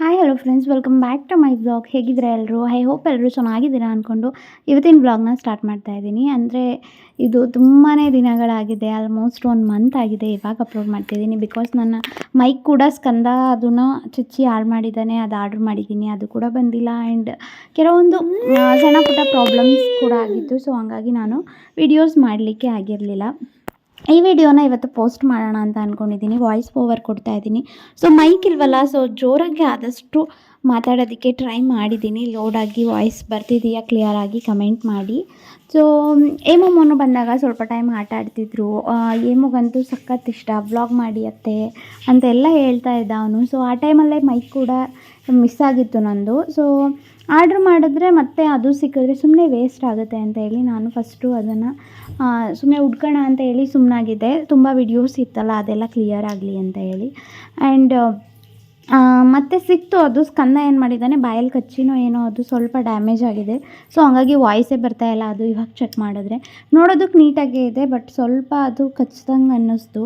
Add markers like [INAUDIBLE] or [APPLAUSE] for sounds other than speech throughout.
Hi hello friends welcome back to my blog ಹೇಗಿದ್ದೀರಾ ಎಲ್ಲರೂ I hope ಎಲ್ಲರೂ ಚೆನ್ನಾಗಿದ್ದೀರಾ ಅಂದ್ಕೊಂಡು ಇವತ್ತಿನ ಬ್ಲಾಗ್ನ ಸ್ಟಾರ್ಟ್ ಮಾಡ್ತಾ ಇದ್ದೀನಿ. ಅಂದರೆ ಇದು ತುಂಬಾ ದಿನಗಳಾಗಿದೆ. ಆಲ್ಮೋಸ್ಟ್ ಒಂದು ಮಂತ್ ಆಗಿದೆ ಇವಾಗ ಅಪ್ಲೋಡ್ ಮಾಡ್ತಿದ್ದೀನಿ ಬಿಕಾಸ್ ನನ್ನ ಮೈಕ್ ಕೂಡ ಸ್ಕಂದ ಅದನ್ನು ಚುಚ್ಚಿ ಹಾಳು ಮಾಡಿದ್ದಾನೆ. ಅದು ಆರ್ಡ್ರ್ ಮಾಡಿದ್ದೀನಿ. ಅದು ಕೂಡ ಬಂದಿಲ್ಲ. ಆ್ಯಂಡ್ ಕೆಲವೊಂದು ಸಣ್ಣ ಪುಟ್ಟ ಪ್ರಾಬ್ಲಮ್ಸ್ ಕೂಡ ಆಗಿತ್ತು ಸೊ ಹಂಗಾಗಿ ನಾನು ವಿಡಿಯೋಸ್ ಮಾಡಲಿಕ್ಕೆ ಆಗಿರಲಿಲ್ಲ. ಈ ವಿಡಿಯೋನ ಇವತ್ತು ಪೋಸ್ಟ್ ಮಾಡೋಣ ಅಂತ ಅಂದ್ಕೊಂಡಿದ್ದೀನಿ ವಾಯ್ಸ್ ಓವರ್ ಕೊಡ್ತಾ ಇದ್ದೀನಿ. ಸೊ ಮೈಕ್ ಇಲ್ವಲ್ಲ? ಸೊ ಜೋರಾಗಿ ಆದಷ್ಟು ಮಾತಾಡೋದಕ್ಕೆ ಟ್ರೈ ಮಾಡಿದ್ದೀನಿ. ಲೋಡಾಗಿ ವಾಯ್ಸ್ ಬರ್ತಿದೆಯಾ ಕ್ಲಿಯರ್ ಆಗಿ ಕಮೆಂಟ್ ಮಾಡಿ. ಸೊ ಏಮು ಮೊನ್ನು ಬಂದಾಗ ಸ್ವಲ್ಪ ಟೈಮ್ ಆಟ ಆಡ್ತಿದ್ರು. ಏಮುಗಂತೂ ಸಖತ್ ಇಷ್ಟ. ವ್ಲಾಗ್ ಮಾಡಿ ಅತ್ತೆ ಅಂತೆಲ್ಲ ಹೇಳ್ತಾ ಇದ್ದ ಅವನು. ಸೊ ಆ ಟೈಮಲ್ಲೇ ಮೈಕ್ ಕೂಡ ಮಿಸ್ ಆಗಿತ್ತು ನಂದು. ಸೊ ಆರ್ಡ್ರ್ ಮಾಡಿದ್ರೆ ಮತ್ತೆ ಅದು ಸಿಕ್ಕಿದ್ರೆ ಸುಮ್ಮನೆ ವೇಸ್ಟ್ ಆಗುತ್ತೆ ಅಂತ ಹೇಳಿ ನಾನು ಫಸ್ಟು ಅದನ್ನು ಸುಮ್ಮನೆ ಹುಡ್ಕೋಣ ಅಂತ ಹೇಳಿ ಸುಮ್ಮನಾಗಿದ್ದೆ ತುಂಬ ವಿಡಿಯೋಸ್ ಇತ್ತಲ್ಲ, ಅದೆಲ್ಲ ಕ್ಲಿಯರ್ ಆಗಲಿ ಅಂತ ಹೇಳಿ. ಆ್ಯಂಡ್ ಮತ್ತೆ ಸಿಕ್ತು ಅದು ಸ್ಕಂದ ಏನು ಮಾಡಿದ್ದಾನೆ ಬಾಯಲ್ಲಿ ಕಚ್ಚಿನೋ ಏನೋ ಅದು ಸ್ವಲ್ಪ ಡ್ಯಾಮೇಜ್ ಆಗಿದೆ. ಸೊ ಹಂಗಾಗಿ ವಾಯ್ಸೇ ಬರ್ತಾ ಇಲ್ಲ, ಅದು ಇವಾಗ ಚೆಕ್ ಮಾಡಿದ್ರೆ. ನೋಡೋದಕ್ಕೆ ನೀಟಾಗೇ ಇದೆ ಬಟ್ ಸ್ವಲ್ಪ ಅದು ಕಚ್ಚಿದಂಗೆ ಅನ್ನಿಸ್ತು.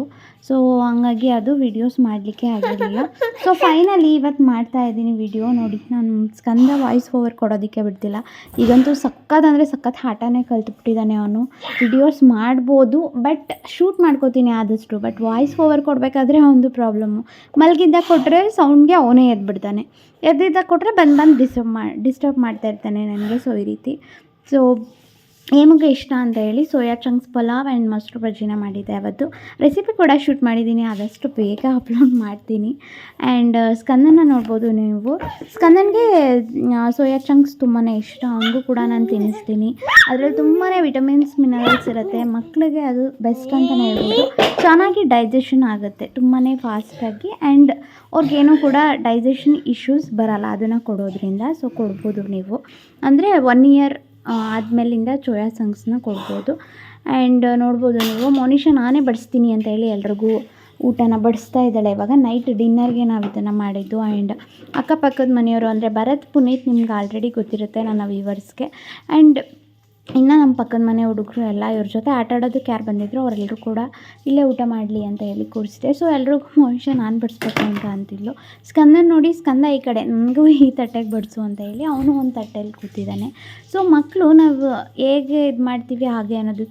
ಸೊ ಹಂಗಾಗಿ ಅದು ವಿಡಿಯೋಸ್ ಮಾಡಲಿಕ್ಕೆ ಆಗಿರಲಿಲ್ಲ ಸೊ ಫೈನಲಿ ಇವತ್ತು ಮಾಡ್ತಾ ಇದ್ದೀನಿ ವಿಡಿಯೋ ನೋಡಿ, ನಾನು ಸ್ಕಂದ ವಾಯ್ಸ್ ಓವರ್ ಕೊಡೋದಕ್ಕೆ ಬಿಡ್ತಿಲ್ಲ. ಈಗಂತೂ ಸಖತ್ ಅಂದರೆ ಸಖತ್ ಹಾಟನೇ ಕಲ್ತ್ಬಿಟ್ಟಿದ್ದಾನೆ ಅವನು. ವಿಡಿಯೋಸ್ ಮಾಡ್ಬೋದು ಬಟ್ ಶೂಟ್ ಮಾಡ್ಕೋತೀನಿ ಆದಷ್ಟು. ಬಟ್ ವಾಯ್ಸ್ ಓವರ್ ಕೊಡಬೇಕಾದ್ರೆ ಅವನದು ಪ್ರಾಬ್ಲಮ್ಮು ಮಲಗಿದ್ದಾಗ ಕೊಟ್ಟರೆ ಸೌಂಡ್ಗೆ ಅವನೇ ಎದ್ಬಿಡ್ತಾನೆ. ಎದ್ದಿದ್ದಾಗ ಕೊಟ್ಟರೆ ಬಂದು ಬಂದು ಡಿಸ್ಟರ್ಬ್ ಮಾಡಿ ಡಿಸ್ಟರ್ಬ್ ಮಾಡ್ತಾ ಇರ್ತಾನೆ ನನಗೆ ಸೊ ಈ ರೀತಿ. ಸೊ ಏಮುಗೆ ಇಷ್ಟ ಅಂತ ಹೇಳಿ ಸೋಯಾ ಚಂಕ್ಸ್ ಪಲಾವ್ ಆ್ಯಂಡ್ ಮೊಸರು ಬಜ್ಜಿನ ಮಾಡಿದ್ದೆ ಅವತ್ತು ರೆಸಿಪಿ ಕೂಡ ಶೂಟ್ ಮಾಡಿದ್ದೀನಿ, ಆದಷ್ಟು ಬೇಗ ಅಪ್ಲೋಡ್ ಮಾಡ್ತೀನಿ. ಆ್ಯಂಡ್ ಸ್ಕಂದನ ನೋಡ್ಬೋದು ನೀವು. ಸ್ಕಂದನ್ಗೆ ಸೋಯಾ ಚಂಕ್ಸ್ ತುಂಬಾ ಇಷ್ಟ ಅವನಿಗೂ ಕೂಡ ನಾನು ತಿನ್ನಿಸ್ತೀನಿ. ಅದರಲ್ಲಿ ತುಂಬಾ ವಿಟಮಿನ್ಸ್, ಮಿನರಲ್ಸ್ ಇರುತ್ತೆ. ಮಕ್ಕಳಿಗೆ ಅದು ಬೆಸ್ಟ್ ಅಂತಲೇ ಹೇಳ್ಬೋದು. ಚೆನ್ನಾಗಿ ಡೈಜೆಷನ್ ಆಗುತ್ತೆ ತುಂಬಾ ಫಾಸ್ಟಾಗಿ ಆ್ಯಂಡ್ ಅವ್ರಿಗೇನೂ ಕೂಡ ಡೈಜೆಷನ್ ಇಶ್ಯೂಸ್ ಬರಲ್ಲ, ಅದನ್ನು ಕೊಡೋದ್ರಿಂದ. ಸೊ ಕೊಡ್ಬೋದು ನೀವು. ಅಂದರೆ ಒನ್ ಇಯರ್ ಆದಮೇಲಿಂದ ಚೋಯಾ ಸಂಗ್ಸ್ನ ಕೊಡ್ಬೋದು. ಆ್ಯಂಡ್ ನೋಡ್ಬೋದು ನೀವು, ಮೋನಿಷ ನಾನೇ ಬಡಿಸ್ತೀನಿ ಅಂತ ಹೇಳಿ ಎಲ್ರಿಗೂ ಊಟನ ಬಡಿಸ್ತಾ ಇದ್ದಾಳೆ. ಇವಾಗ ನೈಟ್ ಡಿನ್ನರ್ಗೆ ನಾವು ಇದನ್ನು ಮಾಡಿದ್ದು. ಆ್ಯಂಡ್ ಅಕ್ಕಪಕ್ಕದ ಮನೆಯವರು ಅಂದರೆ ಭರತ್, ಪುನೀತ್ ನಿಮ್ಗೆ ಆಲ್ರೆಡಿ ಗೊತ್ತಿರುತ್ತೆ, ನನ್ನ ವ್ಯೂವರ್ಸ್ಗೆ ಆ್ಯಂಡ್ ಇನ್ನು ನಮ್ಮ ಪಕ್ಕದ ಮನೆ ಹುಡುಗರು ಎಲ್ಲ ಇವ್ರ ಜೊತೆ ಆಟ ಆಡೋದಕ್ಕೆ ಯಾರು ಬಂದಿದ್ರು ಅವರೆಲ್ಲರೂ ಕೂಡ ಇಲ್ಲೇ ಊಟ ಮಾಡಲಿ ಅಂತ ಹೇಳಿ ಕೂರಿಸಿದೆ. ಸೊ ಎಲ್ರಿಗೂ ಮನುಷ್ಯ ನಾನು ಬಡಿಸ್ಬೇಕು ಅಂತ ಅಂತಿದ್ಲು. ಸ್ಕಂದನ ನೋಡಿ ಸ್ಕಂದ ಈ ಕಡೆ ನನಗೂ ಈ ತಟ್ಟೆಗೆ ಬಡಿಸು ಅಂತ ಹೇಳಿ ಅವನು ಒಂದು ತಟ್ಟೆಯಲ್ಲಿ ಕೂತಿದ್ದಾನೆ ಸೊ ಮಕ್ಕಳು ನಾವು ಹೇಗೆ ಇದು ಮಾಡ್ತೀವಿ, ಹಾಗೆ ಅನ್ನೋದು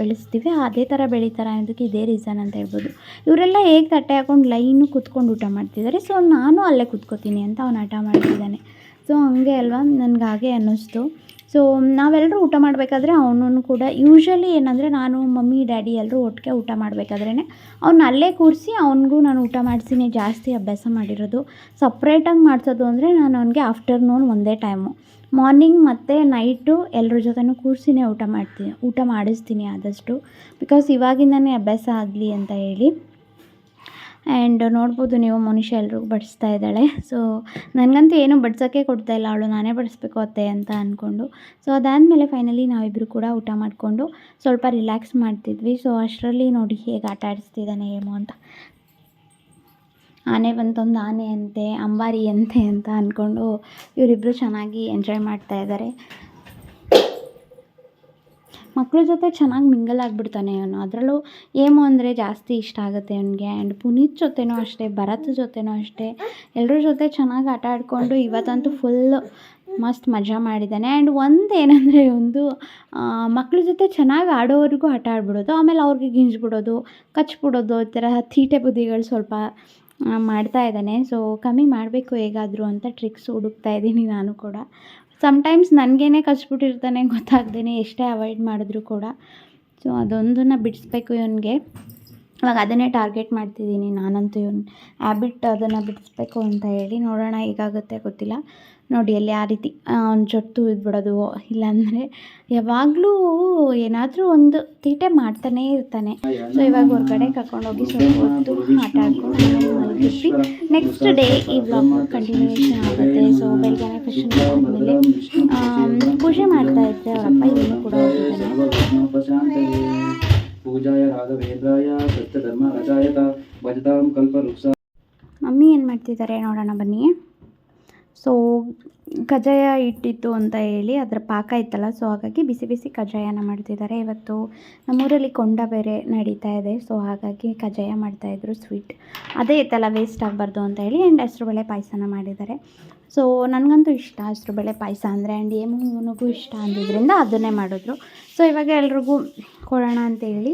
ಬೆಳೆಸ್ತೀವಿ, ಅದೇ ಥರ ಬೆಳೀತಾರೆ ಅನ್ನೋದಕ್ಕೆ ಇದೇ ರೀಸನ್ ಅಂತ ಹೇಳ್ಬೋದು. ಇವರೆಲ್ಲ ಹೇಗೆ ತಟ್ಟೆ ಹಾಕೊಂಡು ಲೈನು ಕೂತ್ಕೊಂಡು ಊಟ ಮಾಡ್ತಿದ್ದಾರೆ ಸೊ ನಾನು ಅಲ್ಲೇ ಕೂತ್ಕೋತೀನಿ ಅಂತ ಅವನು ಆಟ ಮಾಡ್ತಿದ್ದಾನೆ ಸೊ ಹಂಗೆ ಅಲ್ವಾ ನನಗೆ ಹಾಗೆ ಅನ್ನಿಸ್ತು. ಸೊ ನಾವೆಲ್ಲರೂ ಊಟ ಮಾಡಬೇಕಾದ್ರೆ ಅವನನ್ನು ಕೂಡ ಯೂಶ್ವಲಿ ಏನಂದರೆ ನಾನು, ಮಮ್ಮಿ, ಡ್ಯಾಡಿ ಎಲ್ಲರೂ ಒಟ್ಟಿಗೆ ಊಟ ಮಾಡಬೇಕಾದ್ರೇ ಅವ್ನ ಅಲ್ಲೇ ಕೂರಿಸಿ ಅವನಿಗೂ ನಾನು ಊಟ ಮಾಡಿಸಿನೇ, ಜಾಸ್ತಿ ಅಭ್ಯಾಸ ಮಾಡಿರೋದು. ಸಪ್ರೇಟಾಗಿ ಮಾಡಿಸೋದು ಅಂದರೆ ನಾನು ಅವನಿಗೆ ಆಫ್ಟರ್ನೂನ್ ಒಂದೇ ಟೈಮು ಮಾರ್ನಿಂಗ್ ಮತ್ತು ನೈಟು ಎಲ್ಲರ ಜೊತೆನೂ ಕೂರಿಸಿನೇ ಊಟ ಮಾಡ್ತೀನಿ, ಊಟ ಮಾಡಿಸ್ತೀನಿ ಆದಷ್ಟು. ಬಿಕಾಸ್ ಇವಾಗಿಂದನೇ ಅಭ್ಯಾಸ ಆಗಲಿ ಅಂತ ಹೇಳಿ. ಆ್ಯಂಡ್ ನೋಡ್ಬೋದು ನೀವು ಮನುಷ್ಯ ಎಲ್ರಿಗೂ ಬಡಿಸ್ತಾ ಇದ್ದಾಳೆ. ಸೊ ನನಗಂತೂ ಏನೂ ಬಡ್ಸೋಕ್ಕೆ ಕೊಡ್ತಾ ಇಲ್ಲ. ಅವಳು ನಾನೇ ಬಡಿಸ್ಬೇಕು ಅತ್ತೆ ಅಂತ ಅಂದ್ಕೊಂಡು ಸೊ ಅದಾದಮೇಲೆ ಫೈನಲಿ ನಾವಿಬ್ಬರು ಕೂಡ ಊಟ ಮಾಡಿಕೊಂಡು ಸ್ವಲ್ಪ ರಿಲ್ಯಾಕ್ಸ್ ಮಾಡ್ತಿದ್ವಿ. ಸೊ ಅಷ್ಟರಲ್ಲಿ ನೋಡಿ ಹೇಗೆ ಆಟ ಆಡಿಸ್ತಿದ್ದಾನೆ ಏಮೋ ಅಂತ. ಆನೆ ಬಂತೊಂದು ಆನೆ ಅಂತೆ ಅಂಬಾರಿ ಅಂತೆ ಅಂತ ಅಂದ್ಕೊಂಡು ಇವರಿಬ್ಬರು ಚೆನ್ನಾಗಿ ಎಂಜಾಯ್ ಮಾಡ್ತಾ ಇದ್ದಾರೆ. ಮಕ್ಳ ಜೊತೆ ಚೆನ್ನಾಗಿ ಮಿಂಗಲ್ ಆಗಿಬಿಡ್ತಾನೆ ಅವನು. ಅದರಲ್ಲೂ ಏಮು ಅಂದರೆ ಜಾಸ್ತಿ ಇಷ್ಟ ಆಗುತ್ತೆ ಅವನಿಗೆ. ಆ್ಯಂಡ್ ಪುನೀತ್ ಜೊತೆನೂ ಅಷ್ಟೇ, ಭರತ್ ಜೊತೆನೂ ಅಷ್ಟೇ. ಎಲ್ಲರ ಜೊತೆ ಚೆನ್ನಾಗಿ ಆಟ ಆಡಿಕೊಂಡು ಇವತ್ತಂತೂ ಫುಲ್ ಮಸ್ತ್ ಮಜಾ ಮಾಡಿದ್ದಾನೆ. ಆ್ಯಂಡ್ ಒಂದು ಏನಂದರೆ ಒಂದು ಮಕ್ಳ ಜೊತೆ ಚೆನ್ನಾಗಿ ಆಡೋವರೆಗೂ ಆಟ ಆಡ್ಬಿಡೋದು. ಆಮೇಲೆ ಅವ್ರಿಗೆ ಗಿಂಜ್ಬಿಡೋದು, ಕಚ್ಬಿಡೋದು, ಈ ಥರ ತೀಟೆ ಬುದ್ಧಿಗಳು ಸ್ವಲ್ಪ ಮಾಡ್ತಾ ಇದ್ದಾನೆ. ಸೊ ಕಮ್ಮಿ ಮಾಡಬೇಕು ಹೇಗಾದರೂ ಅಂತ ಟ್ರಿಕ್ಸ್ ಹುಡುಕ್ತಾ ಇದ್ದೀನಿ ನಾನು ಕೂಡ. ಸಮ್ಟೈಮ್ಸ್ ನನಗೇನೆ ಕಚ್ಬಿಟ್ಟಿರ್ತಾನೆ ಗೊತ್ತಾಗ್ದೇ ಎಷ್ಟೇ ಅವಾಯ್ಡ್ ಮಾಡಿದ್ರು ಕೂಡ. ಸೊ ಅದೊಂದನ್ನು ಬಿಡಿಸ್ಬೇಕು ಇವನಿಗೆ. ಇವಾಗ ಅದನ್ನೇ ಟಾರ್ಗೆಟ್ ಮಾಡ್ತಿದ್ದೀನಿ ನಾನಂತೂ ಇವನು. ಹ್ಯಾಬಿಟ್ ಅದನ್ನು ಬಿಡಿಸ್ಬೇಕು ಅಂತ ಹೇಳಿ ನೋಡೋಣ ಹೇಗಾಗುತ್ತೆ ಗೊತ್ತಿಲ್ಲ. ನೋಡಿ ಅಲ್ಲಿ ಆ ರೀತಿ ಅವ್ನ ಜೊತೆ ಬಿಡೋದು ಇಲ್ಲಾಂದರೆ ಯಾವಾಗಲೂ ಏನಾದರೂ ಒಂದು ತೀಟೆ ಮಾಡ್ತಾನೇ ಇರ್ತಾನೆ. ಸೊ ಇವಾಗ ಹೊರಗಡೆ ಕರ್ಕೊಂಡೋಗಿ ಸ್ವಲ್ಪ ಹೊತ್ತು ಆಟ ಆಡ್ಕೊಂಡು ನೆಕ್ಸ್ಟ್ ಡೇ ಈ ಬ್ಲಾಗ್ ಕಂಟಿನ್ಯೂಷನ್ ಆಗುತ್ತೆ. ಸೊ ಬೆಳಗ್ಗೆ ಫಿಶನ್ ಆದಮೇಲೆ ಪೂಜೆ ಮಾಡ್ತಾ ಇದ್ದೆ. ಅವರಪ್ಪ ಇವನು ಕೂಡ ಹೋಗಿದ್ದಾನೆ ಮಮ್ಮಿ ಏನು ಮಾಡ್ತಿದ್ದಾರೆ? ನೋಡೋಣ ಬನ್ನಿ. ಸೊ ಕಜ್ಜಾಯ ಇಟ್ಟಿತ್ತು ಅಂತ ಹೇಳಿ ಅದರ ಪಾಕ ಇತ್ತಲ್ಲ ಸೊ ಹಾಗಾಗಿ ಬಿಸಿ ಬಿಸಿ ಕಜ್ಜಾಯನ ಮಾಡ್ತಿದ್ದಾರೆ. ಇವತ್ತು ನಮ್ಮೂರಲ್ಲಿ ಕೊಂಡ ಬೇರೆ ನಡೀತಾ ಇದೆ ಸೊ ಹಾಗಾಗಿ ಕಜ್ಜಾಯ ಮಾಡ್ತಾಯಿದ್ರು ಸ್ವೀಟ್ ಅದೇ ಇತ್ತಲ್ಲ ವೇಸ್ಟ್ ಆಗಬಾರ್ದು ಅಂತ ಹೇಳಿ ಆ್ಯಂಡ್ ಹೆಸರುಬೇಳೆ ಪಾಯಸನ ಮಾಡಿದ್ದಾರೆ. ಸೊ ನನಗಂತೂ ಇಷ್ಟ ಹೆಸರುಬೇಳೆ ಪಾಯಸ ಅಂದರೆ ಆ್ಯಂಡ್ ಏಮೂನಿಗೂ ಇಷ್ಟ ಅಂದಿದ್ದರಿಂದ ಅದನ್ನೇ ಮಾಡಿದ್ರು. ಸೊ ಇವಾಗ ಎಲ್ರಿಗೂ ಕೊಡೋಣ ಅಂತೇಳಿ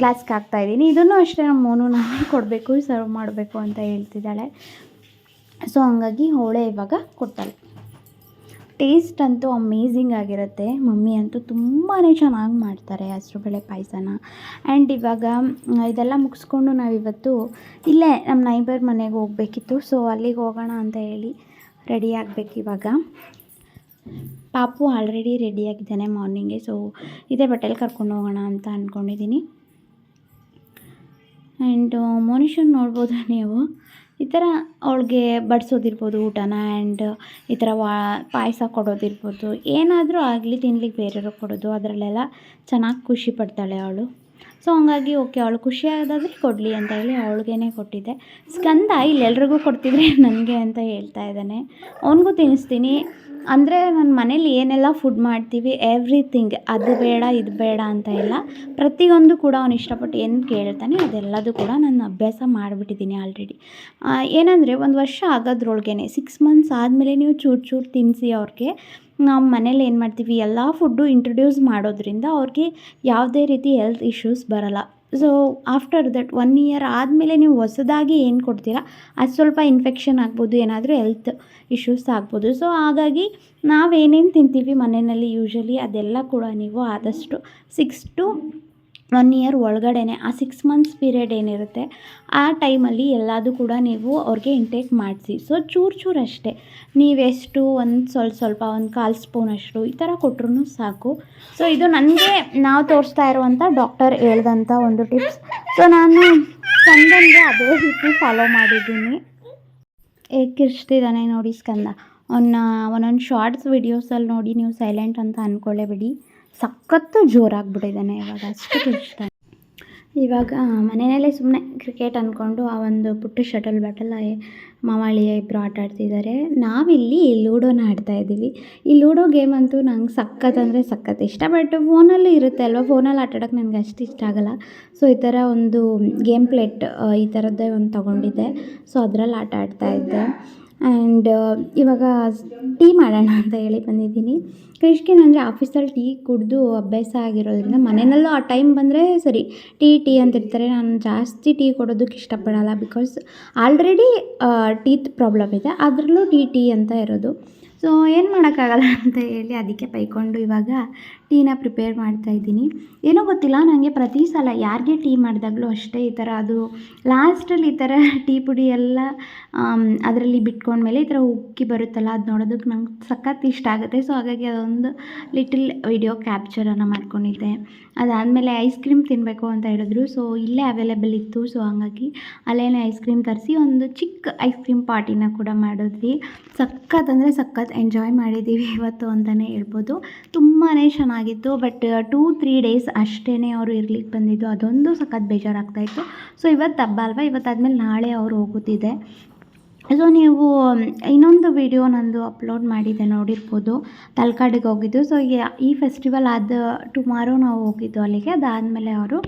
ಗ್ಲಾಸ್ಗೆ ಹಾಕ್ತಾಯಿದ್ದೀನಿ ಇದನ್ನು ಅಷ್ಟೇ ನಮ್ಮ ಮೋನು ನಾನೇ ಕೊಡಬೇಕು ಸರ್ವ್ ಮಾಡಬೇಕು ಅಂತ ಹೇಳ್ತಿದ್ದಾಳೆ. ಸೊ ಹಂಗಾಗಿ ಹೋಳೆ ಇವಾಗ ಕೊಡ್ತಾಳೆ. ಟೇಸ್ಟ್ ಅಂತೂ ಅಮೇಝಿಂಗ್ ಆಗಿರುತ್ತೆ. ಮಮ್ಮಿ ಅಂತೂ ತುಂಬಾ ಚೆನ್ನಾಗಿ ಮಾಡ್ತಾರೆ ಹೆಸ್ರುಬೇಳೆ ಪಾಯಸನ. ಆ್ಯಂಡ್ ಇವಾಗ ಇದೆಲ್ಲ ಮುಗಿಸ್ಕೊಂಡು ನಾವಿವತ್ತು ಇಲ್ಲೇ ನಮ್ಮ ನೈಬರ್ ಮನೆಗೆ ಹೋಗಬೇಕಿತ್ತು. ಸೊ ಅಲ್ಲಿಗೆ ಹೋಗೋಣ ಅಂತ ಹೇಳಿ ರೆಡಿ ಆಗಬೇಕು ಇವಾಗ. ಪಾಪು ಆಲ್ರೆಡಿ ರೆಡಿಯಾಗಿದ್ದಾನೆ ಮಾರ್ನಿಂಗೆ ಸೊ ಇದೇ ಬಟ್ಟೆಲಿ ಕರ್ಕೊಂಡು ಹೋಗೋಣ ಅಂತ ಅಂದ್ಕೊಂಡಿದ್ದೀನಿ ಆ್ಯಂಡ್ ಮೋನಿಶನ್ ನೋಡ್ಬೋದಾ ನೀವು? ಈ ಥರ ಅವಳಿಗೆ ಬಡಿಸೋದಿರ್ಬೋದು ಊಟನ ಆ್ಯಂಡ್ ಈ ಥರ ವಾ, ಪಾಯಸ ಕೊಡೋದಿರ್ಬೋದು. ಏನಾದರೂ ಆಗಲಿ ತಿನ್ಲಿಕ್ಕೆ ಬೇರೆಯವ್ರಿಗೆ ಕೊಡೋದು, ಅದರಲ್ಲೆಲ್ಲ ಚೆನ್ನಾಗಿ ಖುಷಿ ಪಡ್ತಾಳೆ ಅವಳು. ಸೊ ಹಂಗಾಗಿ ಓಕೆ ಅವಳು ಖುಷಿ ಆಗೋದಾದ್ರೆ ಕೊಡಲಿ ಅಂತ ಹೇಳಿ ಅವಳಿಗೇನೆ ಕೊಟ್ಟಿದ್ದೆ. ಸ್ಕಂದ ಇಲ್ಲಿ ಎಲ್ರಿಗೂ ಕೊಡ್ತಿದ್ರೆ [LAUGHS] ನನಗೆ ಅಂತ ಹೇಳ್ತಾ ಇದ್ದಾನೆ. ಅವನಿಗೂ ತಿನ್ನಿಸ್ತೀನಿ. ಅಂದರೆ ನನ್ನ ಮನೇಲಿ ಏನೆಲ್ಲ ಫುಡ್ ಮಾಡ್ತೀವಿ ಎವ್ರಿಥಿಂಗ್ ಅದು ಬೇಡ, ಇದು ಬೇಡ ಅಂತ ಇಲ್ಲ. ಪ್ರತಿಯೊಂದು ಕೂಡ ಅವನು ಇಷ್ಟಪಟ್ಟು ಏನು ಕೇಳ್ತಾನೆ, ಅದೆಲ್ಲದೂ ಕೂಡ ನಾನು ಅಭ್ಯಾಸ ಮಾಡಿಬಿಟ್ಟಿದ್ದೀನಿ ಆಲ್ರೆಡಿ ಏನಂದರೆ, ಒಂದು ವರ್ಷ ಆಗೋದ್ರೊಳಗೇನೆ ಸಿಕ್ಸ್ ಮಂತ್ಸ್ ಆದಮೇಲೆ ನೀವು ಚೂರು ಚೂರು ತಿನ್ನಿಸಿ ಅವ್ರಿಗೆ. ನಾವು ಮನೇಲಿ ಏನು ಮಾಡ್ತೀವಿ, ಎಲ್ಲ ಫುಡ್ಡು ಇಂಟ್ರೊಡ್ಯೂಸ್ ಮಾಡೋದ್ರಿಂದ ಅವ್ರಿಗೆ ಯಾವುದೇ ರೀತಿ ಹೆಲ್ತ್ ಇಶ್ಯೂಸ್ ಬರೋಲ್ಲ. So after that one year ಆದಮೇಲೆ ನೀವು ಹೊಸದಾಗಿ ಏನು ಕೊಡ್ತೀರಾ, ಅದು ಸ್ವಲ್ಪ ಇನ್ಫೆಕ್ಷನ್ ಆಗ್ಬೋದು, ಏನಾದರೂ ಹೆಲ್ತ್ ಇಶ್ಯೂಸ್ ಆಗ್ಬೋದು. ಸೊ ಹಾಗಾಗಿ ನಾವೇನೇನು ತಿಂತೀವಿ ಮನೆಯಲ್ಲಿ ಯೂಶ್ವಲಿ ಅದೆಲ್ಲ ಕೂಡ ನೀವು ಆದಷ್ಟು ಸಿಕ್ಸ್ ಟು ಒನ್ ಇಯರ್ ಒಳಗಡೆನೆ, ಆ ಸಿಕ್ಸ್ ಮಂತ್ಸ್ ಪೀರಿಯಡ್ ಏನಿರುತ್ತೆ, ಆ ಟೈಮಲ್ಲಿ ಎಲ್ಲದೂ ಕೂಡ ನೀವು ಅವ್ರಿಗೆ ಇಂಟೇಕ್ ಮಾಡಿಸಿ. ಸೊ ಚೂರು ಚೂರು ಅಷ್ಟೇ. ನೀವೆಷ್ಟು, ಒಂದು ಸ್ವಲ್ಪ ಸ್ವಲ್ಪ ಒಂದು ಕಾಲು ಸ್ಪೂನ್ ಅಷ್ಟು, ಈ ಥರ ಕೊಟ್ರೂ ಸಾಕು. ಸೊ ಇದು ನನಗೆ ನಾವು ತೋರಿಸ್ತಾ ಇರುವಂಥ ಡಾಕ್ಟರ್ ಹೇಳ್ದಂಥ ಒಂದು ಟಿಪ್ಸ್ ಸೊ ನಾನು ಸ್ಕಂದನಿಗೆ ಅದೇ ರೀತಿ ಫಾಲೋ ಮಾಡಿದ್ದೀನಿ. ಹೇಗೆ ಕಿರ್ಚ್ತಿದ್ದಾನೆ ನೋಡಿ ಸ್ಕಂದ. ಅವನ್ನ ಒಂದೊಂದು ಶಾರ್ಟ್ಸ್ ವಿಡಿಯೋಸಲ್ಲಿ ನೋಡಿ ನೀವು ಸೈಲೆಂಟ್ ಅಂತ ಅಂದ್ಕೊಳ್ಳೇಬೇಡಿ ಸಖತ್ತು ಜೋರಾಗಿಬಿಟ್ಟಿದ್ದಾನೆ ಇವಾಗ, ಅಷ್ಟು ಇಷ್ಟ ಇವಾಗ ಮನೆಯಲ್ಲೇ ಸುಮ್ಮನೆ ಕ್ರಿಕೆಟ್ ಅಂದ್ಕೊಂಡು ಆ ಒಂದು ಪುಟ್ಟ ಶಟಲ್ ಬ್ಯಾಟಲ್ ಮಾವಾಳಿಯ ಇಬ್ಬರು ಆಟ ಆಡ್ತಿದ್ದಾರೆ. ನಾವಿಲ್ಲಿ ಲೂಡೋನ ಆಡ್ತಾ ಇದ್ದೀವಿ. ಈ ಲೂಡೋ ಗೇಮ್ ಅಂತೂ ನಂಗೆ ಸಖತ್ ಅಂದರೆ ಸಖತ್ ಇಷ್ಟ ಬಟ್ ಫೋನಲ್ಲಿ ಇರುತ್ತೆ ಅಲ್ವಾ? ಫೋನಲ್ಲಿ ಆಟ ಆಡೋಕ್ಕೆ ನನಗೆ ಅಷ್ಟು ಇಷ್ಟ ಆಗಲ್ಲ. ಸೊ ಈ ಥರ ಒಂದು ಗೇಮ್ ಪ್ಲೇಟ್ ಈ ಥರದ್ದೇ ಒಂದು ತೊಗೊಂಡಿದ್ದೆ. ಸೊ ಅದರಲ್ಲಿ ಆಟ ಆಡ್ತಾ ಇದ್ದೆ. ಆ್ಯಂಡ್ ಇವಾಗ ಟೀ ಮಾಡೋಣ ಅಂತ ಹೇಳಿ ಬಂದಿದ್ದೀನಿ. ಕೃಷ್ಕಿನ್ ಅಂದರೆ ಆಫೀಸಲ್ಲಿ ಟೀ ಕುಡಿದು ಅಭ್ಯಾಸ ಆಗಿರೋದ್ರಿಂದ ಮನೆಯಲ್ಲೂ ಆ ಟೈಮ್ ಬಂದರೆ ಸರಿ, ಟೀ ಟೀ ಅಂತಿರ್ತಾರೆ ನಾನು ಜಾಸ್ತಿ ಟೀ ಕೊಡೋದಕ್ಕೆ ಇಷ್ಟಪಡೋಲ್ಲ ಬಿಕಾಸ್ ಆಲ್ರೆಡಿ ಟೀತ್ ಪ್ರಾಬ್ಲಮ್ ಇದೆ. ಅದರಲ್ಲೂ ಟೀ ಟೀ ಅಂತ ಇರೋದು. ಸೊ ಏನು ಮಾಡೋಕ್ಕಾಗಲ್ಲ ಅಂತ ಹೇಳಿ ಅದಕ್ಕೆ ಪೈಕೊಂಡು ಇವಾಗ ಟೀನ ಪ್ರಿಪೇರ್ ಮಾಡ್ತಾ ಇದ್ದೀನಿ. ಏನೋ ಗೊತ್ತಿಲ್ಲ ನನಗೆ ಪ್ರತಿ ಸಲ ಯಾರಿಗೆ ಟೀ ಮಾಡಿದಾಗಲೂ ಅಷ್ಟೇ ಈ ಥರ ಅದು ಲಾಸ್ಟಲ್ಲಿ ಈ ಥರ [LAUGHS] ಟೀ ಪುಡಿ ಎಲ್ಲ ಅದರಲ್ಲಿ ಬಿಟ್ಕೊಂಡ್ಮೇಲೆ ಈ ಥರ ಉಕ್ಕಿ ಬರುತ್ತಲ್ಲ, ಅದು ನೋಡೋದಕ್ಕೆ ನಂಗೆ ಸಖತ್ ಇಷ್ಟ ಆಗುತ್ತೆ. ಸೊ ಹಾಗಾಗಿ ಅದೊಂದು ಲಿಟಲ್ ವಿಡಿಯೋ ಕ್ಯಾಪ್ಚರನ್ನು ಮಾಡ್ಕೊಂಡಿದ್ದೆ. ಅದಾದಮೇಲೆ ಐಸ್ ಕ್ರೀಮ್ ತಿನ್ನಬೇಕು ಅಂತ ಹೇಳಿದ್ರು. ಸೊ ಇಲ್ಲೇ ಅವೈಲೇಬಲ್ ಇತ್ತು. ಸೊ ಹಾಗಾಗಿ ಅಲ್ಲೇ ಐಸ್ ಕ್ರೀಮ್ ತರಿಸಿ ಒಂದು ಚಿಕ್ಕ ಐಸ್ ಕ್ರೀಮ್ ಪಾರ್ಟಿನ ಕೂಡ ಮಾಡಿದ್ವಿ. ಸಖತ್ ಅಂದರೆ ಸಖತ್ ಎಂಜಾಯ್ ಮಾಡಿದ್ದೀವಿ [LAUGHS] ಇವತ್ತು ಅಂತಲೇ ಹೇಳ್ಬೋದು. ತುಂಬಾ ಚೆನ್ನಾಗಿತ್ತು ಬಟ್ ಟೂ ತ್ರೀ ಡೇಸ್ ಅಷ್ಟೇ ಅವರು ಇರ್ಲಿಕ್ಕೆ ಬಂದಿದ್ದು. ಅದೊಂದು ಸಖತ್ ಬೇಜಾರಾಗ್ತಾಯಿತ್ತು ಸೊ ಇವತ್ತು ಹಬ್ಬ ಅಲ್ವಾ? ಇವತ್ತಾದ್ಮೇಲೆ ನಾಳೆ ಅವರು ಹೋಗುತ್ತಿದೆ. ಸೊ ನೀವು ಇನ್ನೊಂದು ವಿಡಿಯೋ ನಂದು ಅಪ್ಲೋಡ್ ಮಾಡಿದ್ದೆ ನೋಡಿರ್ಬೋದು. ತಲಕಾಡಿಗೆ ಹೋಗಿದ್ದು. ಸೊ ಈ ಫೆಸ್ಟಿವಲ್ ಆದ ಟುಮಾರೋ ನಾವು ಹೋಗಿದ್ದು ಅಲ್ಲಿಗೆ. ಅದಾದಮೇಲೆ ಅವರು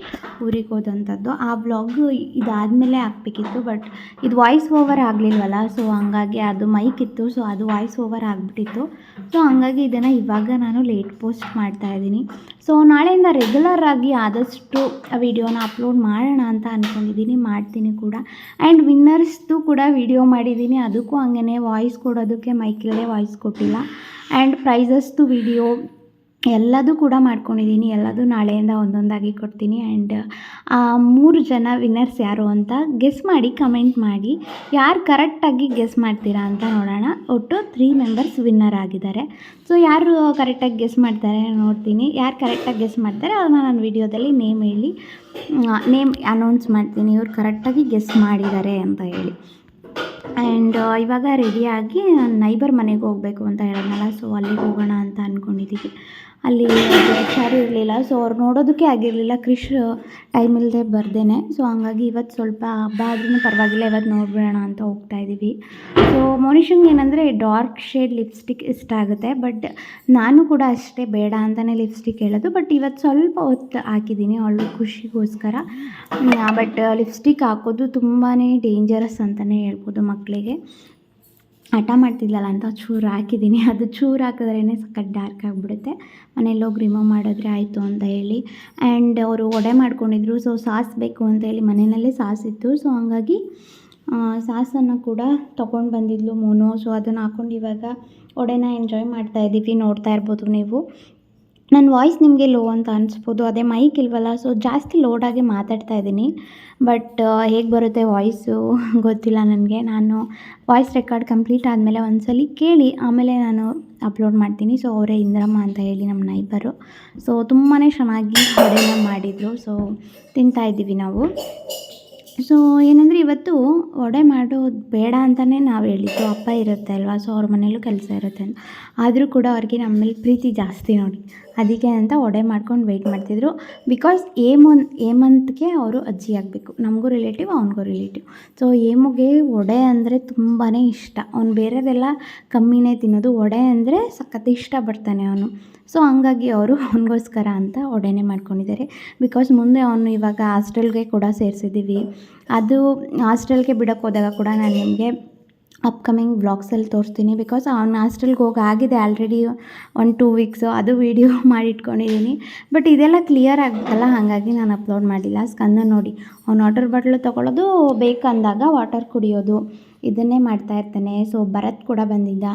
ಊರಿಗೆ ಹೋದಂಥದ್ದು ಆ ಬ್ಲಾಗ್ ಇದಾದಮೇಲೆ ಹಾಕ್ಬೇಕಿತ್ತು ಬಟ್ ಇದು ವಾಯ್ಸ್ ಓವರ್ ಆಗಲಿಲ್ವಲ್ಲ? ಸೊ ಹಂಗಾಗಿ ಅದು ಮೈಕ್ ಇತ್ತು. ಸೊ ಅದು ವಾಯ್ಸ್ ಓವರ್ ಆಗಿಬಿಟ್ಟಿತ್ತು. ಸೊ ಹಂಗಾಗಿ ಇದನ್ನು ಇವಾಗ ನಾನು ಲೇಟ್ ಪೋಸ್ಟ್ ಮಾಡ್ತಾ ಇದ್ದೀನಿ. ಸೊ ನಾಳೆಯಿಂದ ರೆಗ್ಯುಲರ್ ಆಗಿ ಆದಷ್ಟು ವಿಡಿಯೋನ ಅಪ್ಲೋಡ್ ಮಾಡೋಣ ಅಂತ ಅಂದ್ಕೊಂಡಿದ್ದೀನಿ ಮಾಡ್ತೀನಿ ಕೂಡ. ಆ್ಯಂಡ್ ವಿನ್ನರ್ಸ್ದು ಕೂಡ ವಿಡಿಯೋ ಮಾಡಿದ್ದೀನಿ, ಅದಕ್ಕೂ ಹಂಗೆ ವಾಯ್ಸ್ ಕೊಡೋದಕ್ಕೆ ಮೈಕಲ್ಲೇ ವಾಯ್ಸ್ ಕೊಟ್ಟಿಲ್ಲ. ಆ್ಯಂಡ್ ಪ್ರೈಸಸ್ದು ವಿಡಿಯೋ ಎಲ್ಲದೂ ಕೂಡ ಮಾಡ್ಕೊಂಡಿದ್ದೀನಿ. ಎಲ್ಲದೂ ನಾಳೆಯಿಂದ ಒಂದೊಂದಾಗಿ ಕೊಡ್ತೀನಿ. ಆ್ಯಂಡ್ ಮೂರು ಜನ ವಿನ್ನರ್ಸ್ ಯಾರು ಅಂತ ಗೆಸ್ ಮಾಡಿ ಕಮೆಂಟ್ ಮಾಡಿ. ಯಾರು ಕರೆಕ್ಟಾಗಿ ಗೆಸ್ ಮಾಡ್ತೀರಾ ಅಂತ ನೋಡೋಣ. ಒಟ್ಟು ತ್ರೀ ಮೆಂಬರ್ಸ್ ವಿನ್ನರ್ ಆಗಿದ್ದಾರೆ. ಸೊ ಯಾರು ಕರೆಕ್ಟಾಗಿ ಗೆಸ್ ಮಾಡ್ತಾರೆ ನೋಡ್ತೀನಿ. ಯಾರು ಕರೆಕ್ಟಾಗಿ ಗೆಸ್ ಮಾಡ್ತಾರೆ ಅದನ್ನ ನಾನು ವಿಡಿಯೋದಲ್ಲಿ ನೇಮ್ ಹೇಳಿ ನೇಮ್ ಅನೌನ್ಸ್ ಮಾಡ್ತೀನಿ. ಇವ್ರು ಕರೆಕ್ಟಾಗಿ ಗೆಸ್ ಮಾಡಿದ್ದಾರೆ ಅಂತ ಹೇಳಿ. ಆ್ಯಂಡ್ ಇವಾಗ ರೆಡಿಯಾಗಿ ನೈಬರ್ ಮನೆಗೆ ಹೋಗಬೇಕು ಅಂತ ಹೇಳಿದ್ನಲ್ಲ. ಸೊ ಅಲ್ಲಿಗೆ ಹೋಗೋಣ ಅಂತ ಅಂದ್ಕೊಂಡಿದ್ದೀವಿ ಅಲ್ಲಿ ಅದು ಹುಷಾರು ಇರಲಿಲ್ಲ. ಸೊ ಅವ್ರು ನೋಡೋದಕ್ಕೆ ಆಗಿರಲಿಲ್ಲ. ಕ್ರಿಶ್ ಟೈಮ್ ಇಲ್ಲದೆ ಬರ್ದೇನೆ. ಸೊ ಹಂಗಾಗಿ ಇವತ್ತು ಸ್ವಲ್ಪ ಹಬ್ಬ ಆದ್ರೂ ಪರವಾಗಿಲ್ಲ. ಇವತ್ತು ನೋಡ್ಬಿಡೋಣ ಅಂತ ಹೋಗ್ತಾ ಇದ್ದೀವಿ ಸೊ ಮೋನಿಷಂಗೆ ಏನಂದರೆ ಡಾರ್ಕ್ ಶೇಡ್ ಲಿಪ್ಸ್ಟಿಕ್ ಇಷ್ಟ ಆಗುತ್ತೆ. ಬಟ್ ನಾನು ಕೂಡ ಅಷ್ಟೇ ಬೇಡ ಅಂತಲೇ ಲಿಪ್ಸ್ಟಿಕ್ ಹೇಳೋದು. ಬಟ್ ಇವತ್ತು ಸ್ವಲ್ಪ ಹೊತ್ತು ಹಾಕಿದ್ದೀನಿ. ಅವಳು ಖುಷಿಗೋಸ್ಕರ. ಬಟ್ ಲಿಪ್ಸ್ಟಿಕ್ ಹಾಕೋದು ತುಂಬಾ ಡೇಂಜರಸ್ ಅಂತಲೇ ಹೇಳ್ಬೋದು ಮಕ್ಕಳಿಗೆ ಹಠ ಮಾಡ್ತಿದ್ಲಲ್ಲ ಅಂತ ಚೂರು ಹಾಕಿದ್ದೀನಿ. ಅದು ಚೂರು ಹಾಕಿದ್ರೇ ಸಖತ್ ಡಾರ್ಕ್ ಆಗಿಬಿಡುತ್ತೆ. ಮನೇಲೋಗಿ ರಿಮೂವ್ ಮಾಡಿದ್ರೆ ಆಯಿತು ಅಂತ ಹೇಳಿ. ಆ್ಯಂಡ್ ಅವರು ಒಡೆ ಮಾಡ್ಕೊಂಡಿದ್ರು ಸೊ ಸಾಸ್ ಬೇಕು ಅಂತ ಹೇಳಿ ಮನೆಯಲ್ಲೇ ಸಾಸ್ ಇತ್ತು ಸೊ ಹಂಗಾಗಿ ಸಾಸನ್ನು ಕೂಡ ತೊಗೊಂಡು ಬಂದಿದ್ಲು ಮೋನು. ಸೊ ಅದನ್ನು ಹಾಕೊಂಡು ಇವಾಗ ಒಡೆನ ಎಂಜಾಯ್ ಮಾಡ್ತಾ ಇದ್ದೀವಿ ನೋಡ್ತಾ ಇರ್ಬೋದು ನೀವು. ನನ್ನ ವಾಯ್ಸ್ ನಿಮಗೆ ಲೋ ಅಂತ ಅನಿಸ್ಬೋದು. ಅದೇ ಮೈಕ್ ಇಲ್ವಲ್ಲ ಸೊ ಜಾಸ್ತಿ ಲೋಡಾಗಿ ಮಾತಾಡ್ತಾ ಇದ್ದೀನಿ. ಬಟ್ ಹೇಗೆ ಬರುತ್ತೆ ವಾಯ್ಸು [LAUGHS] ಗೊತ್ತಿಲ್ಲ ನನಗೆ. ನಾನು ವಾಯ್ಸ್ ರೆಕಾರ್ಡ್ ಕಂಪ್ಲೀಟ್ ಆದಮೇಲೆ ಒಂದ್ಸಲಿ ಕೇಳಿ, ಆಮೇಲೆ ನಾನು ಅಪ್ಲೋಡ್ ಮಾಡ್ತೀನಿ. ಸೊ ಅವರೇ ಇಂದ್ರಮ್ಮ ಅಂತ ಹೇಳಿ ನಮ್ಮ ನೈಬರು ಸೊ ತುಂಬಾ ಚೆನ್ನಾಗಿ ಅಡುಗೆ ಮಾಡಿದರು. ಸೊ ತಿಂತಾ ಇದ್ದೀವಿ ನಾವು. ಸೊ ಏನಂದರೆ ಇವತ್ತು ವಡೆ ಮಾಡೋದು ಬೇಡ ಅಂತಲೇ ನಾವು ಹೇಳಿದ್ದು. ಅಪ್ಪ ಇರುತ್ತೆ ಅಲ್ವಾ? ಸೊ ಅವ್ರ ಮನೇಲೂ ಕೆಲಸ ಇರುತ್ತೆ ಆದರೂ ಕೂಡ ಅವ್ರಿಗೆ ನಮ್ಮ ಮೇಲೆ ಪ್ರೀತಿ ಜಾಸ್ತಿ ನೋಡಿ. ಅದಕ್ಕೆ ಅಂತ ಒಡೆ ಮಾಡ್ಕೊಂಡು ವೆಯ್ಟ್ ಮಾಡ್ತಿದ್ರು. ಬಿಕಾಸ್ ಏ ಮಂತ್ಗೆ ಅವರು ಅಜ್ಜಿ ಆಗಬೇಕು. ನಮಗೂ ರಿಲೇಟಿವ್ ಅವನಿಗೂ ರಿಲೇಟಿವ್ ಸೊ ಏಮುಗೆ ಒಡೆ ಅಂದರೆ ತುಂಬಾ ಇಷ್ಟ. ಅವ್ನು ಬೇರೆದೆಲ್ಲ ಕಮ್ಮಿನೇ ತಿನ್ನೋದು. ಒಡೆ ಅಂದರೆ ಸಖತ್ ಇಷ್ಟಪಡ್ತಾನೆ ಅವನು. ಸೊ ಹಂಗಾಗಿ ಅವರು ಅವನಿಗೋಸ್ಕರ ಅಂತ ಒಡೆನೇ ಮಾಡ್ಕೊಂಡಿದ್ದಾರೆ. ಬಿಕಾಸ್ ಮುಂದೆ ಅವನು ಇವಾಗ ಹಾಸ್ಟೆಲ್ಗೆ ಕೂಡ ಸೇರಿಸಿದ್ದೀವಿ. ಅದು ಹಾಸ್ಟೆಲ್ಗೆ ಬಿಡೋಕ್ಕೆ ಹೋದಾಗ ಕೂಡ ನಾನು ನಿಮಗೆ ಅಪ್ಕಮಿಂಗ್ ಬ್ಲಾಗ್ಸಲ್ಲಿ ತೋರಿಸ್ತೀನಿ ಬಿಕಾಸ್ ಅವ್ನು ಹಾಸ್ಟೆಲ್ಗೆ ಹೋಗಿ ಆಗಿದೆ ಆಲ್ರೆಡಿ ಒಂದು ಟೂ ವೀಕ್ಸು ಅದು ವೀಡಿಯೋ [LAUGHS] ಮಾಡಿಟ್ಕೊಂಡಿದ್ದೀನಿ ಬಟ್ ಇದೆಲ್ಲ ಕ್ಲಿಯರ್ ಆಗಬೇಕಲ್ಲ ಹಾಗಾಗಿ ನಾನು ಅಪ್ಲೋಡ್ ಮಾಡಿಲ್ಲ. ಸ್ಕಂದ ನೋಡಿ, ಅವ್ನು ವಾಟರ್ ಬಾಟ್ಲು ತೊಗೊಳ್ಳೋದು ಬೇಕಂದಾಗ ವಾಟರ್ ಕುಡಿಯೋದು. ಇದನ್ನೇ ಮಾಡ್ತಾ ಇರ್ತಾನೆ. ಸೊ ಭರತ್ ಕೂಡ ಬಂದಿದ್ದ.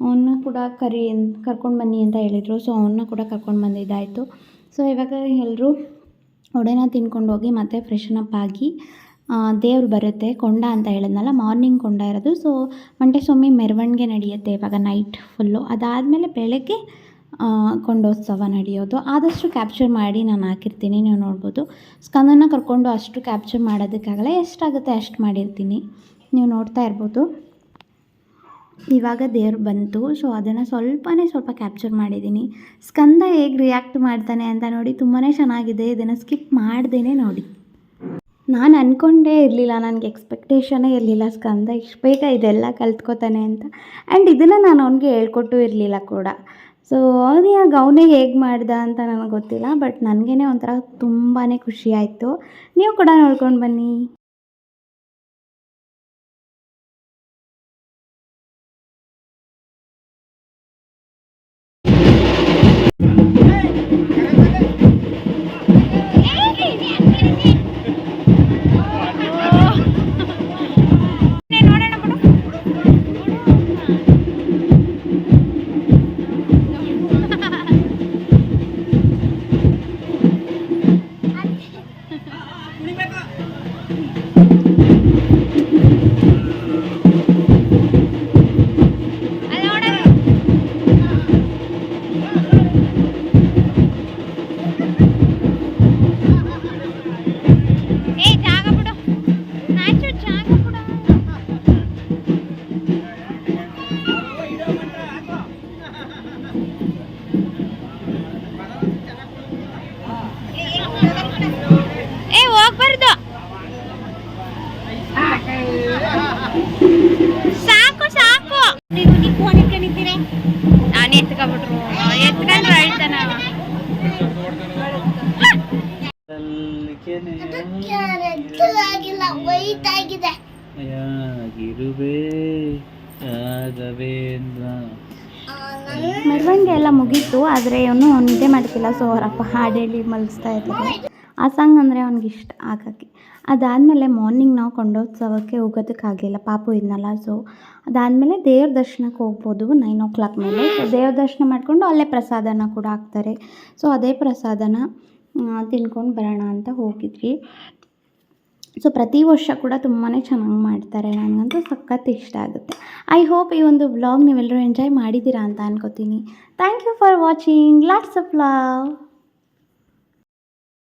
ಅವನ್ನ ಕೂಡ ಕರಿ, ಕರ್ಕೊಂಡು ಬನ್ನಿ ಅಂತ ಹೇಳಿದರು. ಸೊ ಅವನ್ನ ಕೂಡ ಕರ್ಕೊಂಡು ಬಂದಿದ್ದಾಯಿತು ಸೊ ಇವಾಗ ಎಲ್ಲರೂ ಒಡೆನ ತಿನ್ಕೊಂಡು ಹೋಗಿ ಮತ್ತೆ ಫ್ರೆಶನ್ ಅಪ್ ಆಗಿ ದೇವ್ರು ಬರುತ್ತೆ, ಕೊಂಡ ಅಂತ ಹೇಳಿದ್ನಲ್ಲ ಮಾರ್ನಿಂಗ್ ಕೊಂಡ ಇರೋದು. ಸೊ ಮಂಟೆ ಸ್ವಾಮಿ ಮೆರವಣಿಗೆ ನಡೆಯುತ್ತೆ ಇವಾಗ ನೈಟ್ ಫುಲ್ಲು ಅದಾದಮೇಲೆ ಬೆಳಗ್ಗೆ ಕೊಂಡೋತ್ಸವ ನಡೆಯೋದು. ಆದಷ್ಟು ಕ್ಯಾಪ್ಚರ್ ಮಾಡಿ ನಾನು ಹಾಕಿರ್ತೀನಿ, ನೀವು ನೋಡ್ಬೋದು. ಸ್ಕಂದನ ಕರ್ಕೊಂಡು ಅಷ್ಟು ಕ್ಯಾಪ್ಚರ್ ಮಾಡೋದಕ್ಕಾಗಲ್ಲ, ಎಷ್ಟಾಗುತ್ತೆ ಅಷ್ಟು ಮಾಡಿರ್ತೀನಿ. ನೀವು ನೋಡ್ತಾ ಇರ್ಬೋದು. ಇವಾಗ ದೇವ್ರು ಬಂತು ಸೊ ಅದನ್ನು ಸ್ವಲ್ಪನೇ ಸ್ವಲ್ಪ ಕ್ಯಾಪ್ಚರ್ ಮಾಡಿದ್ದೀನಿ. ಸ್ಕಂದ ಹೇಗೆ ರಿಯಾಕ್ಟ್ ಮಾಡ್ತಾನೆ ಅಂತ ನೋಡಿ ತುಂಬಾ ಚೆನ್ನಾಗಿದೆ. ಇದನ್ನು ಸ್ಕಿಪ್ ಮಾಡ್ದೇ ನೋಡಿ. ನಾನು ಅಂದ್ಕೊಂಡೇ ಇರಲಿಲ್ಲ, ನನಗೆ ಎಕ್ಸ್ಪೆಕ್ಟೇಷನೇ ಇರಲಿಲ್ಲ, ಸ್ಕಂದ ಇಷ್ಟು ಬೇಗ ಇದೆಲ್ಲ ಕಲ್ತ್ಕೋತಾನೆ ಅಂತ. ಆ್ಯಂಡ್ ಇದನ್ನು ನಾನು ಅವನಿಗೆ ಹೇಳ್ಕೊಟ್ಟು ಇರಲಿಲ್ಲ ಕೂಡ. ಸೊ ಆ ಅವನೇ ಹೇಗೆ ಮಾಡ್ದ ಅಂತ ನನಗೆ ಗೊತ್ತಿಲ್ಲ ಬಟ್ ನನಗೇ ಒಂಥರ ತುಂಬಾ ಖುಷಿ ಆಯಿತು. ನೀವು ಕೂಡ ನೋಡ್ಕೊಂಡು ಬನ್ನಿ. ರಾಘವೇಂದ್ರ. ಮೆರವಣಿಗೆ ಎಲ್ಲ ಮುಗೀತು, ಆದರೆ ಇವನು ನಿದ್ದೆ ಮಾಡ್ತಿಲ್ಲ ಸೊ ಅವರಪ್ಪ ಹಾಡು ಹೇಳಿ ಮಲಗಿಸ್ತಾ ಇದ್ದಾರೆ. ಆ ಸಾಂಗ್ ಅಂದರೆ ಅವ್ನಿಗೆ ಇಷ್ಟ ಹಾಗಾಗಿ. ಅದಾದಮೇಲೆ ಮಾರ್ನಿಂಗ್ ನಾವು ಕೊಂಡೋತ್ಸವಕ್ಕೆ ಹೋಗೋದಕ್ಕಾಗಲಿಲ್ಲ, ಪಾಪು ಇದ್ನಲ್ಲ ಸೊ ಅದಾದಮೇಲೆ ದೇವ್ರ ದರ್ಶನಕ್ಕೆ ಹೋಗ್ಬೋದು ನೈನ್ ಓ ಕ್ಲಾಕ್ ಮೇಲೆ. ಸೊ ದೇವ್ರ ದರ್ಶನ ಮಾಡಿಕೊಂಡು ಅಲ್ಲೇ ಪ್ರಸಾದನ ಕೂಡ ಹಾಕ್ತಾರೆ. ಸೊ ಅದೇ ಪ್ರಸಾದನ ತಿನ್ಕೊಂಡು ಬರೋಣ ಅಂತ ಹೋಗಿದ್ವಿ. ಸೊ ಪ್ರತಿ ವರ್ಷ ಕೂಡ ತುಂಬಾ ಚೆನ್ನಾಗಿ ಮಾಡ್ತಾರೆ. ನನಗಂತೂ ಸಖತ್ ಇಷ್ಟ ಆಗುತ್ತೆ. ಐ ಹೋಪ್ ಈ ಒಂದು ಬ್ಲಾಗ್ ನೀವೆಲ್ಲರೂ ಎಂಜಾಯ್ ಮಾಡಿದ್ದೀರಾ ಅಂತ ಅನ್ಕೋತೀನಿ. Thank you for watching lots of love